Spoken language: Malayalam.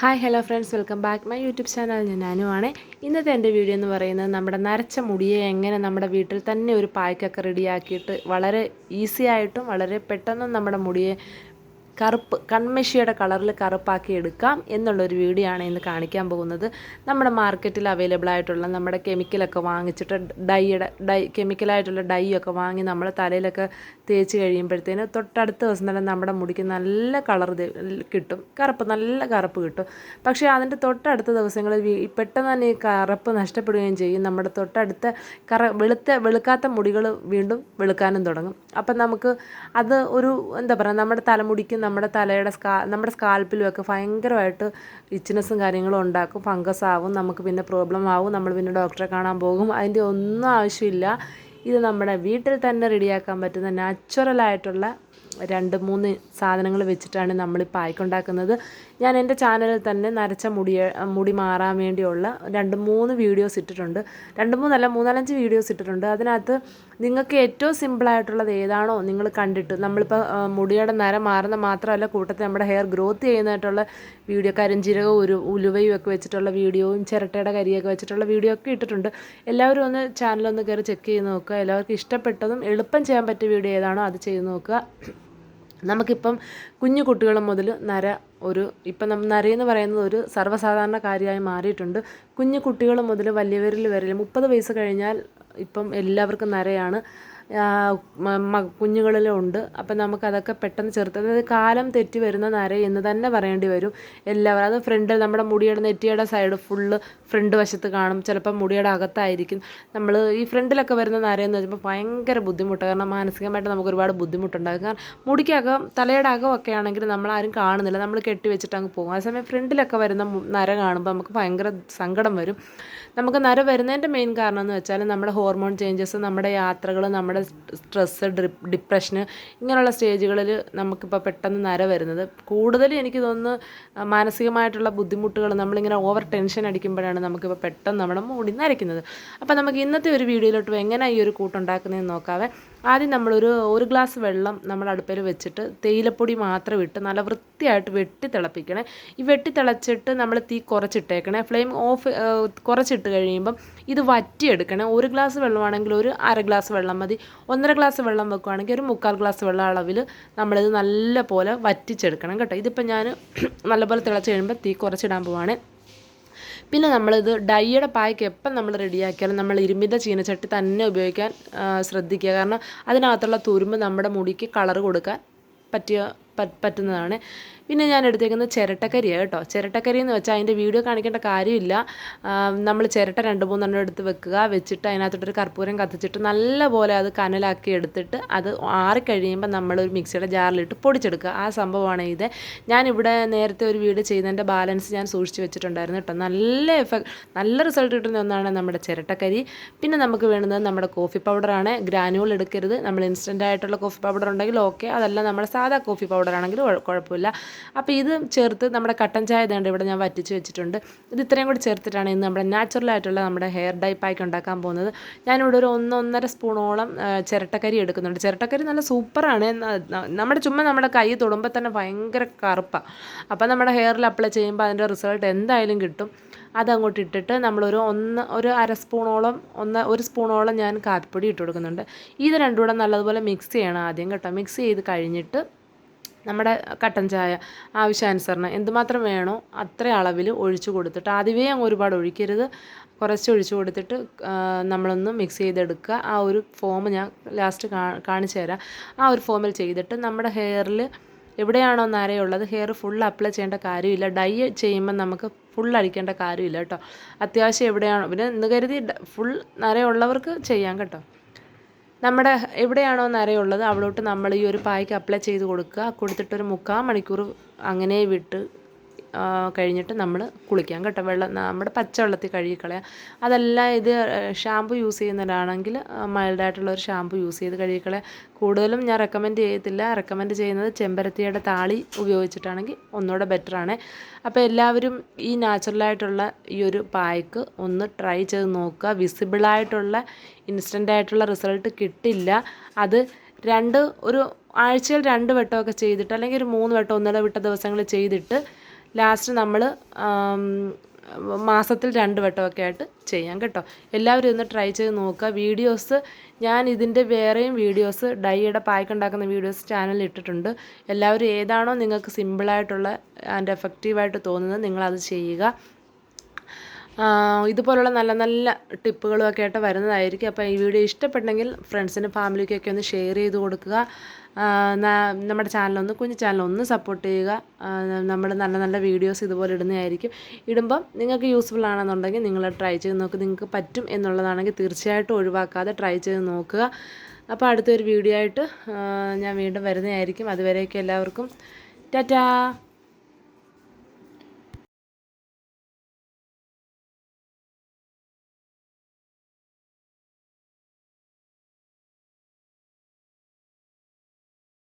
Hi hello friends welcome back my YouTube channel ഞാൻ അനുവാണ്. ഇന്നത്തെ എന്റെ വീഡിയോ എന്ന് പറയുന്നത് നമ്മുടെ നരച്ച മുടിയെ എങ്ങനെ നമ്മുടെ വീട്ടിൽ തന്നെ ഒരു പായ്ക്കൊക്കെ റെഡിയാക്കിയിട്ട് വളരെ ഈസി ആയിട്ടും വളരെ പെട്ടെന്നും നമ്മുടെ മുടിയെ കറുപ്പ് കൺമഷിയുടെ കളറിൽ കറുപ്പാക്കി എടുക്കാം എന്നുള്ളൊരു വീഡിയോ ആണ് ഇന്ന് കാണിക്കാൻ പോകുന്നത്. നമ്മുടെ മാർക്കറ്റിൽ അവൈലബിൾ ആയിട്ടുള്ള നമ്മുടെ കെമിക്കലൊക്കെ വാങ്ങിച്ചിട്ട് ഡൈയുടെ ഡൈ കെമിക്കലായിട്ടുള്ള ഡൈ ഒക്കെ വാങ്ങി നമ്മുടെ തലയിലൊക്കെ തേച്ച് കഴിയുമ്പോഴത്തേന് തൊട്ടടുത്ത ദിവസം തന്നെ നമ്മുടെ മുടിക്ക് നല്ല കളർ കിട്ടും. കറുപ്പ് നല്ല കറുപ്പ് കിട്ടും. പക്ഷേ അതിന്റെ തൊട്ടടുത്ത ദിവസങ്ങളിൽ പെട്ടെന്ന് തന്നെ ഈ കറുപ്പ് നഷ്ടപ്പെടുകയും ചെയ്യും. നമ്മുടെ തൊട്ടടുത്ത കറ വെളുത്ത വെളുക്കാത്ത മുടികൾ വീണ്ടും വെളുക്കാനും തുടങ്ങും. അപ്പം നമുക്ക് അത് ഒരു എന്താ പറയുക നമ്മുടെ തലമുടിക്കും നമ്മുടെ തലയുടെ സ്കാ നമ്മുടെ സ്കാൽപ്പിലും ഒക്കെ ഭയങ്കരമായിട്ട് ഇച്ചിനെസ്സും കാര്യങ്ങളും ഉണ്ടാക്കും ഫംഗസ് ആവും നമുക്ക് പിന്നെ പ്രോബ്ലം ആവും നമ്മൾ പിന്നെ ഡോക്ടറെ കാണാൻ പോകും അതിന്റെ ഒന്നും ആവശ്യമില്ല. ഇത് നമ്മുടെ വീട്ടിൽ തന്നെ റെഡിയാക്കാൻ പറ്റുന്ന നാച്ചുറലായിട്ടുള്ള രണ്ട് മൂന്ന് സാധനങ്ങൾ വെച്ചിട്ടാണ് നമ്മൾ ആയിക്കൊണ്ടാക്കുന്നത്. ഞാൻ എന്റെ ചാനലിൽ തന്നെ നരച്ച മുടി മുടി മാറാൻ വേണ്ടിയുള്ള രണ്ട് മൂന്ന് വീഡിയോസ് ഇട്ടിട്ടുണ്ട്. രണ്ട് മൂന്നല്ല മൂന്നാലഞ്ച് വീഡിയോസ് ഇട്ടിട്ടുണ്ട്. അതിനകത്ത് നിങ്ങൾക്ക് ഏറ്റവും സിമ്പിളായിട്ടുള്ളത് ഏതാണോ നിങ്ങൾ കണ്ടിട്ട് നമ്മളിപ്പോൾ മുടിയുടെ നര മാറുന്ന മാത്രമല്ല കൂട്ടത്തിൽ നമ്മുടെ ഹെയർ ഗ്രോത്ത് ചെയ്യുന്നതായിട്ടുള്ള വീഡിയോ കരിഞ്ചീരകവും ഒരു ഉലുവയും ഒക്കെ വെച്ചിട്ടുള്ള വീഡിയോയും ചിരട്ടയുടെ കരിയൊക്കെ വെച്ചിട്ടുള്ള വീഡിയോ ഒക്കെ ഇട്ടിട്ടുണ്ട്. എല്ലാവരും ഒന്ന് ചാനലൊന്ന് കയറി ചെക്ക് ചെയ്ത് നോക്കുക. എല്ലാവർക്കും ഇഷ്ടപ്പെട്ടതും എളുപ്പം ചെയ്യാൻ പറ്റിയ വീഡിയോ ഏതാണോ അത് ചെയ്ത് നോക്കുക. നമുക്കിപ്പം കുഞ്ഞു കുട്ടികൾ മുതൽ നര ഒരു ഇപ്പം നമ്മൾ നരയെന്ന് പറയുന്നത് ഒരു സർവസാധാരണ കാര്യമായി മാറിയിട്ടുണ്ട്. കുഞ്ഞു കുട്ടികൾ മുതൽ വലിയവരിൽ വരെ മുപ്പത് വയസ്സ് കഴിഞ്ഞാൽ ഇപ്പം എല്ലാവർക്കും നരയാണ്. കുഞ്ഞുങ്ങളിലും ഉണ്ട്. അപ്പം നമുക്കതൊക്കെ പെട്ടെന്ന് ചെറുത്ത് അതായത് കാലം തെറ്റി വരുന്ന നര എന്ന് തന്നെ പറയേണ്ടി വരും. എല്ലാവരും അത് ഫ്രണ്ട് നമ്മുടെ മുടിയുടെ നെറ്റിയുടെ സൈഡ് ഫുള്ള് ഫ്രണ്ട് വശത്ത് കാണും. ചിലപ്പോൾ മുടിയുടെ അകത്തായിരിക്കും. നമ്മൾ ഈ ഫ്രണ്ടിലൊക്കെ വരുന്ന നരയെന്ന് വെച്ചപ്പോൾ ഭയങ്കര ബുദ്ധിമുട്ടാണ്. കാരണം മാനസികമായിട്ട് നമുക്ക് ഒരുപാട് ബുദ്ധിമുട്ടുണ്ടാകും. കാരണം മുടിക്കകം തലയുടെ അകമൊക്കെ ആണെങ്കിൽ നമ്മൾ ആരും കാണുന്നില്ല. നമ്മൾ കെട്ടി വെച്ചിട്ട് അങ്ങ് പോകും. ആ അതേസമയം ഫ്രണ്ടിലൊക്കെ വരുന്ന നര കാണുമ്പോൾ നമുക്ക് ഭയങ്കര സങ്കടം വരും. നമുക്ക് നര വരുന്നതിന്റെ മെയിൻ കാരണം എന്ന് വെച്ചാൽ നമ്മുടെ ഹോർമോൺ ചേഞ്ചസ് നമ്മുടെ യാത്രകൾ നമ്മുടെ സ്ട്രെസ്സ് ഡിപ്രഷന് ഇങ്ങനെയുള്ള സ്റ്റേജുകളിൽ നമുക്കിപ്പോൾ പെട്ടെന്ന് നര വരുന്നത്. കൂടുതലും എനിക്ക് തോന്നുന്നു മാനസികമായിട്ടുള്ള ബുദ്ധിമുട്ടുകൾ നമ്മളിങ്ങനെ ഓവർ ടെൻഷൻ അടിക്കുമ്പോഴാണ് നമുക്കിപ്പോൾ പെട്ടെന്ന് നമ്മുടെ മൂടി നരയ്ക്കുന്നത് അപ്പോൾ നമുക്ക് ഇന്നത്തെ ഒരു വീഡിയോയിലോട്ട് എങ്ങനെ ഈ ഒരു കൂട്ടുണ്ടാക്കുന്നതെന്ന് നോക്കാവേ. ആദ്യം നമ്മളൊരു ഒരു ഗ്ലാസ് വെള്ളം നമ്മൾ അടുപ്പിൽ വെച്ചിട്ട് തേയിലപ്പൊടി മാത്രം ഇട്ട് നല്ല വൃത്തിയായിട്ട് വെട്ടി തിളപ്പിക്കണേ. ഈ വെട്ടി തിളച്ചിട്ട് നമ്മൾ തീ കുറച്ചിട്ടേക്കണേ. ഫ്ലെയിം ഓഫ് കുറച്ചിട്ട് കഴിയുമ്പം ഇത് വറ്റിയെടുക്കണേ. ഒരു ഗ്ലാസ് വെള്ളമാണെങ്കിൽ ഒരു അര ഗ്ലാസ് വെള്ളം മതി. ഒന്നര ഗ്ലാസ് വെള്ളം വെക്കുകയാണെങ്കിൽ ഒരു മുക്കാൽ ഗ്ലാസ് വെള്ളം അളവിൽ നമ്മളിത് നല്ല പോലെ വറ്റിച്ചെടുക്കണം കേട്ടോ. ഇതിപ്പോൾ ഞാൻ നല്ലപോലെ തിളച്ച് കഴിയുമ്പോൾ തീ കുറച്ചിടാൻ പോവാണ്. പിന്നെ നമ്മളിത് ഡൈയുടെ പായ്ക്ക് എപ്പം നമ്മൾ റെഡിയാക്കിയാലും നമ്മൾ ഇരുമ്പിന്റെ ചീനച്ചട്ടി തന്നെ ഉപയോഗിക്കാൻ ശ്രദ്ധിക്കുക. കാരണം അതിനകത്തുള്ള തുരുമ്പ് നമ്മുടെ മുടിക്ക് കളർ കൊടുക്കാൻ പറ്റിയ പറ്റുന്നതാണ്. പിന്നെ ഞാൻ എടുത്തേക്കുന്നത് ചിരട്ടക്കരിയാണ് കേട്ടോ. ചിരട്ടക്കരി എന്ന് വെച്ചാൽ അതിന്റെ വീഡിയോ കാണിക്കേണ്ട കാര്യമില്ല. നമ്മൾ ചിരട്ട രണ്ട് മൂന്നെണ്ണം എടുത്ത് വെക്കുക. വെച്ചിട്ട് അതിനകത്തോട്ടൊരു കർപ്പൂരം കത്തിച്ചിട്ട് നല്ലപോലെ അത് കനലാക്കി എടുത്തിട്ട് അത് ആറിക്കഴിയുമ്പോൾ ഒരു മിക്സിയുടെ ജാറിലിട്ട് പൊടിച്ചെടുക്കുക. ആ സംഭവമാണ് ഇത്. ഞാനിവിടെ നേരത്തെ ഒരു വീഡിയോ ചെയ്തതിന്റെ ബാലൻസ് ഞാൻ സൂക്ഷിച്ച് വെച്ചിട്ടുണ്ടായിരുന്നു കേട്ടോ. നല്ല എഫക്ട് നല്ല റിസൾട്ട് കിട്ടുന്ന ഒന്നാണ് നമ്മുടെ ചിരട്ടക്കരി. പിന്നെ നമുക്ക് വേണ്ടത് നമ്മുടെ കോഫി പൗഡറാണ് ഗ്രാനുവൽ എടുക്കരുത്. നമ്മൾ ഇൻസ്റ്റന്റ് ആയിട്ടുള്ള കോഫി പൗഡർ ഉണ്ടെങ്കിൽ ഓക്കെ. അതല്ല നമ്മുടെ സാധാ കോഫി പൗഡർ ആണെങ്കിലും കുഴപ്പമില്ല. അപ്പോൾ ഇത് ചേർത്ത് നമ്മുടെ കട്ടൻ ചായ ഇതുണ്ട് ഇവിടെ ഞാൻ വറ്റിച്ച് വെച്ചിട്ടുണ്ട്. ഇത് ഇത്രയും കൂടി ചേർത്തിട്ടാണ് ഇന്ന് നമ്മുടെ നാച്ചുറൽ ആയിട്ടുള്ള നമ്മുടെ ഹെയർ ഡൈ പാക്ക് ഉണ്ടാക്കാൻ പോകുന്നത്. ഞാനിവിടെ ഒരു ഒന്നൊന്നര സ്പൂണോളം ചിരട്ടക്കരി എടുക്കുന്നുണ്ട്. ചിരട്ടക്കരി നല്ല സൂപ്പറാണ്. നമ്മുടെ ചുമ്മാ നമ്മുടെ കൈ തൊടുമ്പോൾ തന്നെ ഭയങ്കര കറുപ്പാണ് അപ്പോൾ നമ്മുടെ ഹെയറിൽ അപ്ലൈ ചെയ്യുമ്പോൾ അതിന്റെ റിസൾട്ട് എന്തായാലും കിട്ടും. അതങ്ങോട്ട് ഇട്ടിട്ട് നമ്മളൊരു ഒന്ന് ഒരു അര സ്പൂണോളം ഒന്ന് ഒരു സ്പൂണോളം ഞാൻ കാപ്പിപ്പൊടി ഇട്ട് കൊടുക്കുന്നുണ്ട്. ഇത് രണ്ടും കൂടെ നല്ലതുപോലെ മിക്സ് ചെയ്യണം ആദ്യം കേട്ടോ. മിക്സ് ചെയ്ത് കഴിഞ്ഞിട്ട് നമ്മുടെ കട്ടൻ ചായ ആവശ്യാനുസരണം എന്തുമാത്രം വേണോ അത്ര അളവിൽ ഒഴിച്ചു കൊടുത്തിട്ട് ആദ്യമേ അങ്ങ് ഒരുപാട് ഒഴിക്കരുത്. കുറച്ച് ഒഴിച്ചു കൊടുത്തിട്ട് നമ്മളൊന്ന് മിക്സ് ചെയ്തെടുക്കുക. ആ ഒരു ഫോം ഞാൻ ലാസ്റ്റ് കാണിച്ചു തരാം. ആ ഒരു ഫോമിൽ ചെയ്തിട്ട് നമ്മുടെ ഹെയറിൽ എവിടെയാണോ നരയുള്ളത് ഹെയർ ഫുൾ അപ്ലൈ ചെയ്യേണ്ട കാര്യമില്ല. ഡൈ ചെയ്യുമ്പോൾ നമുക്ക് ഫുൾ അടിക്കേണ്ട കാര്യമില്ല കേട്ടോ. അത്യാവശ്യം എവിടെയാണോ പിന്നെ എന്ന് കരുതി ഫുൾ നരയുള്ളവർക്ക് ചെയ്യാം കേട്ടോ. നമ്മുടെ എവിടെയാണോ നരയുള്ളത് അവിടോട്ട് നമ്മൾ ഈ ഒരു പായ്ക്ക് അപ്ലൈ ചെയ്ത് കൊടുക്കുക. കൊടുത്തിട്ടൊരു മുക്കാൽ മണിക്കൂർ അങ്ങനെ വിട്ട് കഴിഞ്ഞിട്ട് നമ്മൾ കുളിക്കാം കേട്ടോ. വെള്ളം നമ്മുടെ പച്ചവെള്ളത്തിൽ കഴുകിക്കളയാം. അതല്ല ഇത് ഷാമ്പു യൂസ് ചെയ്യുന്നവരാണെങ്കിൽ മൈൽഡായിട്ടുള്ള ഒരു ഷാമ്പു യൂസ് ചെയ്ത് കഴുകിക്കളയാം. കൂടുതലും ഞാൻ റെക്കമെൻഡ് ചെയ്യത്തില്ല. റെക്കമെൻഡ് ചെയ്യുന്നത് ചെമ്പരത്തിയുടെ താളി ഉപയോഗിച്ചിട്ടാണെങ്കിൽ ഒന്നുകൂടെ ബെറ്ററാണ്. അപ്പോൾ എല്ലാവരും ഈ നാച്ചുറലായിട്ടുള്ള ഈ ഒരു പായ്ക്ക് ഒന്ന് ട്രൈ ചെയ്ത് നോക്കുക. വിസിബിളായിട്ടുള്ള ഇൻസ്റ്റന്റ് ആയിട്ടുള്ള റിസൾട്ട് കിട്ടില്ല. അത് രണ്ട് ഒരു ആഴ്ചയിൽ രണ്ട് വട്ടമൊക്കെ ചെയ്തിട്ട് അല്ലെങ്കിൽ ഒരു മൂന്ന് വട്ടം ഒന്നിടവിട്ട ദിവസങ്ങൾ ചെയ്തിട്ട് ലാസ്റ്റ് നമ്മൾ മാസത്തിൽ രണ്ട് വട്ടമൊക്കെ ആയിട്ട് ചെയ്യാം കേട്ടോ. എല്ലാവരും ഇന്ന് ട്രൈ ചെയ്ത് നോക്കുക. വീഡിയോസ് ഞാൻ ഇതിന്റെ വേറെയും വീഡിയോസ് ഡൈയുടെ പായ്ക്ക് ഉണ്ടാക്കുന്ന വീഡിയോസ് ചാനലിൽ ഇട്ടിട്ടുണ്ട്. എല്ലാവരും ഏതാണോ നിങ്ങൾക്ക് സിമ്പിളായിട്ടുള്ള ആൻഡ് എഫക്റ്റീവായിട്ട് തോന്നുന്നത് നിങ്ങളത് ചെയ്യുക. ഇതുപോലുള്ള നല്ല നല്ല ടിപ്പുകളും ഒക്കെ ആയിട്ട് വരുന്നതായിരിക്കും. അപ്പോൾ ഈ വീഡിയോ ഇഷ്ടപ്പെട്ടെങ്കിൽ ഫ്രണ്ട്സിനും ഫാമിലിക്കൊക്കെ ഒന്ന് ഷെയർ ചെയ്ത് കൊടുക്കുക. നമ്മുടെ ചാനലൊന്ന് കുഞ്ഞു ചാനലൊന്ന് സപ്പോർട്ട് ചെയ്യുക. നമ്മൾ നല്ല നല്ല വീഡിയോസ് ഇതുപോലെ ഇടുന്നതായിരിക്കും. ഇടുമ്പം നിങ്ങൾക്ക് യൂസ്ഫുൾ ആണെന്നുണ്ടെങ്കിൽ നിങ്ങൾ ട്രൈ ചെയ്ത് നോക്കുക നിങ്ങൾക്ക് പറ്റും എന്നുള്ളതാണെങ്കിൽ തീർച്ചയായിട്ടും ഒഴിവാക്കാതെ ട്രൈ ചെയ്ത് നോക്കുക. അപ്പോൾ അടുത്തൊരു വീഡിയോ ആയിട്ട് ഞാൻ വീണ്ടും വരുന്നതായിരിക്കും. അതുവരെയൊക്കെ എല്ലാവർക്കും ടാറ്റാ!